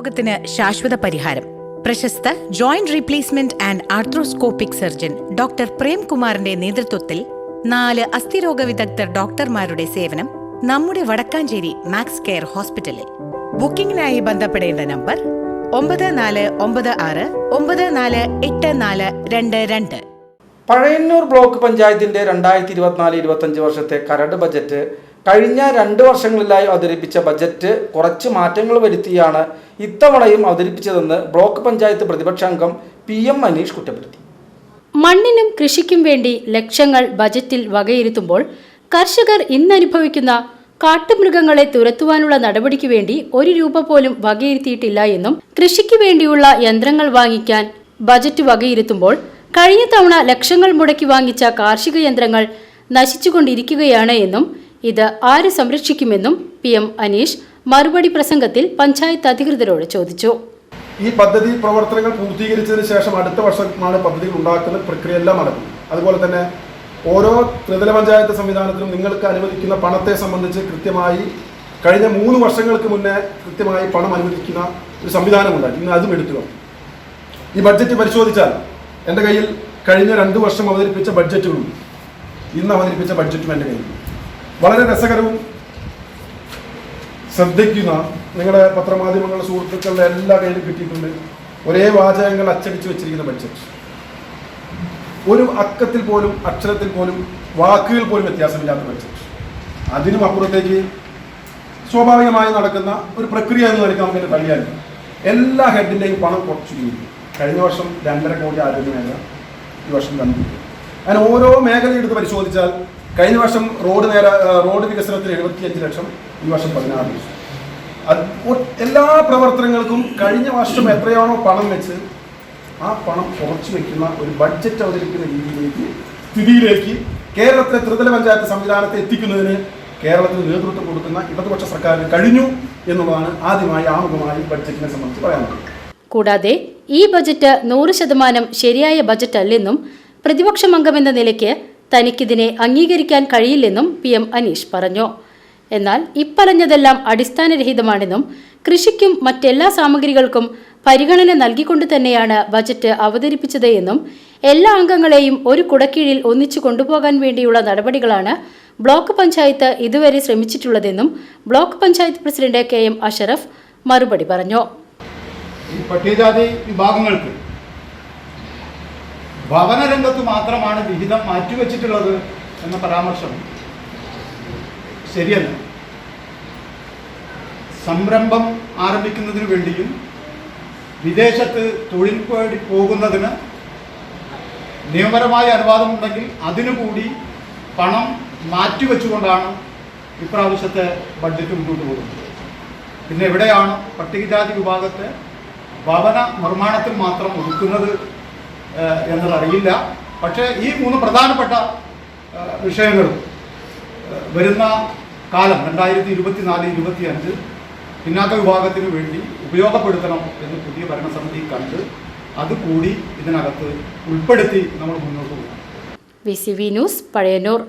രോഗത്തിന് ശാശ്വത പരിഹാരം. പ്രശസ്ത joint replacement and arthroscopic surgeon doctor പ്രേംകുമാറിന്റെ നേതൃത്വത്തിൽ നാല് അസ്ഥിരോഗ വിദഗ്ധർ ഡോക്ടർമാരുടെ സേവനം നമ്മുടെ വടക്കാഞ്ചേരി മാക്സ് കെയർ ഹോസ്പിറ്റലിൽ. ബുക്കിംഗിനായി ബന്ധപ്പെടേണ്ട നമ്പർ ഒമ്പത് നാല് ഒമ്പത് ആറ് ഒമ്പത് നാല് എട്ട് നാല് രണ്ട് രണ്ട്. പഴയന്നൂർ ബ്ലോക്ക് പഞ്ചായത്തിന്റെ രണ്ടായിരത്തി ഇരുപത്തിനാല് ഇരുപത്തഞ്ച് വർഷത്തെ കരട് ബജറ്റ് കഴിഞ്ഞ രണ്ട് വർഷങ്ങളിലായി അവതരിപ്പിച്ച ബജറ്റ് കുറച്ച് മാറ്റങ്ങൾ വരുത്തിയാണ് ഇത്തവണയും അവതരിപ്പിച്ചതെന്ന് ബ്ലോക്ക് പഞ്ചായത്ത് പ്രതിപക്ഷാംഗം പി എം മനീഷ് കുറ്റപ്പെടുത്തി. മണ്ണിനും കൃഷിക്കും വേണ്ടി ലക്ഷ്യങ്ങൾ ബജറ്റിൽ വകയിരുത്തുമ്പോൾ കർഷകർ ഇന്നനുഭവിക്കുന്ന കാട്ടുമൃഗങ്ങളെ തുരത്തുവാനുള്ള നടപടിക്ക് വേണ്ടി ഒരു രൂപ പോലും വകയിരുത്തിയിട്ടില്ല എന്നും കൃഷിക്ക് വേണ്ടിയുള്ള യന്ത്രങ്ങൾ വാങ്ങിക്കാൻ ബജറ്റ് വകയിരുത്തുമ്പോൾ കഴിഞ്ഞ തവണ ലക്ഷങ്ങൾ മുടക്കി വാങ്ങിച്ച കാർഷിക യന്ത്രങ്ങൾ നശിച്ചുകൊണ്ടിരിക്കുകയാണ് എന്നും ഇത് ആര് സംരക്ഷിക്കുമെന്നും പി എം അനീഷ് മറുപടി പ്രസംഗത്തിൽ പഞ്ചായത്ത് അധികൃതരോട് ചോദിച്ചു. ഈ പദ്ധതി പ്രവർത്തനങ്ങൾ പൂർത്തീകരിച്ചതിന് ശേഷം അടുത്ത വർഷമാണ് പദ്ധതികൾ ഉണ്ടാക്കുന്ന പ്രക്രിയ എല്ലാം നടക്കും അതുപോലെ തന്നെ ഓരോ ത്രിതല പഞ്ചായത്ത് സംവിധാനത്തിലും നിങ്ങൾക്ക് അനുവദിക്കുന്ന പണത്തെ സംബന്ധിച്ച് കൃത്യമായി കഴിഞ്ഞ മൂന്ന് വർഷങ്ങൾക്ക് മുന്നേ കൃത്യമായി പണം അനുവദിക്കുന്ന ഒരു സംവിധാനമുണ്ടായി ഇന്ന് അതും എടുക്കുക ഈ ബഡ്ജറ്റ് പരിശോധിച്ചാൽ എന്റെ കയ്യിൽ കഴിഞ്ഞ രണ്ട് വർഷം അവതരിപ്പിച്ച ബഡ്ജറ്റുകളും ഇന്ന് അവതരിപ്പിച്ച ബഡ്ജറ്റും എന്റെ കയ്യിൽ വളരെ രസകരവും ശ്രദ്ധിക്കുന്ന നിങ്ങളുടെ പത്രമാധ്യമങ്ങളുടെ സുഹൃത്തുക്കളുടെ എല്ലാ കയ്യിലും കിട്ടിയിട്ടുണ്ട്. ഒരേ വാചകങ്ങൾ അച്ചടിച്ചു വെച്ചിരിക്കുന്ന ബഡ്ജറ്റ് ഒരു അക്കത്തിൽ പോലും അക്ഷരത്തിൽ പോലും വാക്കുകൾ പോലും വ്യത്യാസമില്ലാത്ത ബഡ്ജറ്റ് അതിനും അപ്പുറത്തേക്ക് സ്വാഭാവികമായി നടക്കുന്ന ഒരു പ്രക്രിയ എന്ന് നിലയ്ക്ക് നമുക്ക് തള്ളിയാൽ എല്ലാ ഹെഡിന്റെയും പണം കുറച്ചു കഴിഞ്ഞ വർഷം രണ്ടര കോടി ആരോഗ്യ മേഖല ഈ വർഷം രണ്ട് അങ്ങനെ ഓരോ മേഖല എടുത്ത് പരിശോധിച്ചാൽ കഴിഞ്ഞ വർഷം റോഡ് നേര റോഡ് വികസനത്തിന് എഴുപത്തിയഞ്ച് ലക്ഷം ഈ വർഷം പതിനാറ് ലക്ഷം. എല്ലാ പ്രവർത്തനങ്ങൾക്കും കഴിഞ്ഞ വർഷം എത്രയാണോ പണം വെച്ച് ആ പണം കുറച്ചു വെക്കുന്ന ഒരു ബഡ്ജറ്റ് അവതരിക്കുന്ന രീതിയിലേക്ക് സ്ഥിതിയിലേക്ക് കേരളത്തിലെ ത്രിതല പഞ്ചായത്ത് സംവിധാനത്തെ എത്തിക്കുന്നതിന് കേരളത്തിന് നേതൃത്വം കൊടുക്കുന്ന ഇടതുപക്ഷ സർക്കാരിന് കഴിഞ്ഞു എന്നുള്ളതാണ് ആദ്യമായി ആമുഖമായി ബഡ്ജറ്റിനെ സംബന്ധിച്ച് പറയാനുള്ളത്. കൂടാതെ ഈ ബജറ്റ് നൂറ് ശതമാനം ശരിയായ ബജറ്റ് അല്ലെന്നും പ്രതിപക്ഷമംഗമെന്ന നിലയ്ക്ക് തനിക്കിതിനെ അംഗീകരിക്കാൻ കഴിയില്ലെന്നും പി എം അനീഷ് പറഞ്ഞു. എന്നാൽ ഇപ്പറഞ്ഞതെല്ലാം അടിസ്ഥാനരഹിതമാണെന്നും കൃഷിക്കും മറ്റെല്ലാ സാമഗ്രികൾക്കും പരിഗണന നൽകിക്കൊണ്ട് തന്നെയാണ് ബജറ്റ് അവതരിപ്പിച്ചത് എന്നും എല്ലാ അംഗങ്ങളെയും ഒരു കുടക്കീഴിൽ ഒന്നിച്ചു കൊണ്ടുപോകാൻ വേണ്ടിയുള്ള നടപടികളാണ് ബ്ലോക്ക് പഞ്ചായത്ത് ഇതുവരെ ശ്രമിച്ചിട്ടുള്ളതെന്നും block panchayat president K M Ashraf മറുപടി പറഞ്ഞു. ഈ പട്ടികജാതി വിഭാഗങ്ങൾക്ക് ഭവനരംഗത്ത് മാത്രമാണ് വിഹിതം മാറ്റിവെച്ചിട്ടുള്ളത് എന്ന പരാമർശം. ശരിയല്ല. സംരംഭം ആരംഭിക്കുന്നതിന് വേണ്ടിയും വിദേശത്ത് തൊഴിൽ വേണ്ടി പോകുന്നതിന് നിയമപരമായ അനുവാദമുണ്ടെങ്കിൽ അതിനു കൂടി പണം മാറ്റിവെച്ചുകൊണ്ടാണ് ഇപ്രാവശ്യത്തെ ബഡ്ജറ്റ് മുന്നോട്ട് പോകുന്നത്. പിന്നെ എവിടെയാണ് പട്ടികജാതി വിഭാഗത്തെ ഭവന നിർമ്മാണത്തിൽ മാത്രം ഒതുക്കുന്നത് എന്നതറിയില്ല. പക്ഷേ ഈ മൂന്ന് പ്രധാനപ്പെട്ട വിഷയങ്ങളും വരുന്ന കാലം രണ്ടായിരത്തി ഇരുപത്തിനാല് ഇരുപത്തി അഞ്ച് പിന്നാക്ക വിഭാഗത്തിന് വേണ്ടി ഉപയോഗപ്പെടുത്തണം എന്ന് പുതിയ ഭരണസമിതി കണ്ട് അതുകൂടി ഇതിനകത്ത് ഉൾപ്പെടുത്തി നമ്മൾ മുന്നോട്ട് പോകും. V C V news Pazhayannur.